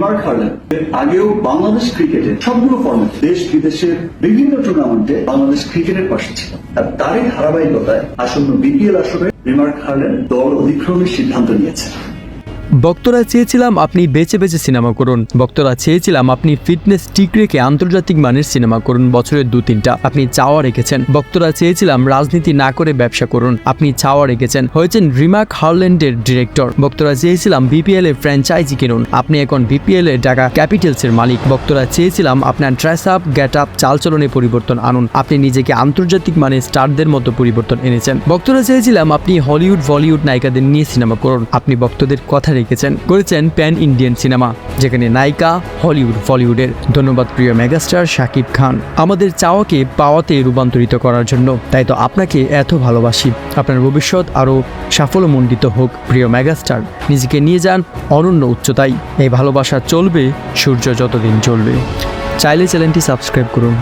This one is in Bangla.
হার্লেন এর আগেও বাংলাদেশ ক্রিকেটের সবগুলো ফর্মেট দেশ বিদেশের বিভিন্ন টুর্নামেন্টে বাংলাদেশ ক্রিকেটের পাশে ছিল আর তারই ধারাবাহিকতায় আসন্ন বিপিএল আসরে রিমার্ক হারলেন দল অধিক্রমের সিদ্ধান্ত নিয়েছে বক্তরা চেয়েছিলাম আপনি বেছে বেছে সিনেমা করুন। বক্তরা চেয়েছিলাম আপনি ফিটনেস ঠিক রেখে আন্তর্জাতিক মানের সিনেমা করুন বছরের দু তিনটা। আপনি চাওয়া রেখেছেন। বক্তরা চেয়েছিলাম রাজনীতি না করে ব্যবসা করুন। আপনি চাওয়া রেখেছেন। হয়েছেন রিমার্ক হারল্যান্ডের ডিরেক্টর। বক্তরা চেয়েছিলাম বিপিএল এর ফ্র্যাঞ্চাইজি কিনুন। আপনি এখন বিপিএল এর ঢাকা ক্যাপিটালসের মালিক। বক্তরা চেয়েছিলাম আপনার ড্রেস আপ, গেট আপ, চালচলনে পরিবর্তন আনুন। আপনি নিজেকে আন্তর্জাতিক মানের স্টারদের মতো পরিবর্তন এনেছেন। বক্তরা চেয়েছিলাম আপনি হলিউড, বলিউড নায়িকাদের নিয়ে সিনেমা করুন। আপনি বক্তদের কথা রেখেছেন, করেছেন প্যান ইন্ডিয়ান সিনেমা, যেখানে নায়িকা হলিউড, বলিউডের। ধন্যবাদ প্রিয় মেগাস্টার শাকিব খান। আমাদের চাওয়াকে পাওয়াতে রূপান্তরিত করার জন্য, তাই তো আপনাকে এত ভালোবাসি। আপনার ভবিষ্যৎ আরও সাফল্যমণ্ডিত হোক, প্রিয় মেগাস্টার। নিজেকে নিয়ে যান অনন্য উচ্চতায়। এই ভালোবাসা চলবে, সূর্য যতদিন চলবে চাইলে চ্যানেলটি সাবস্ক্রাইব করুন।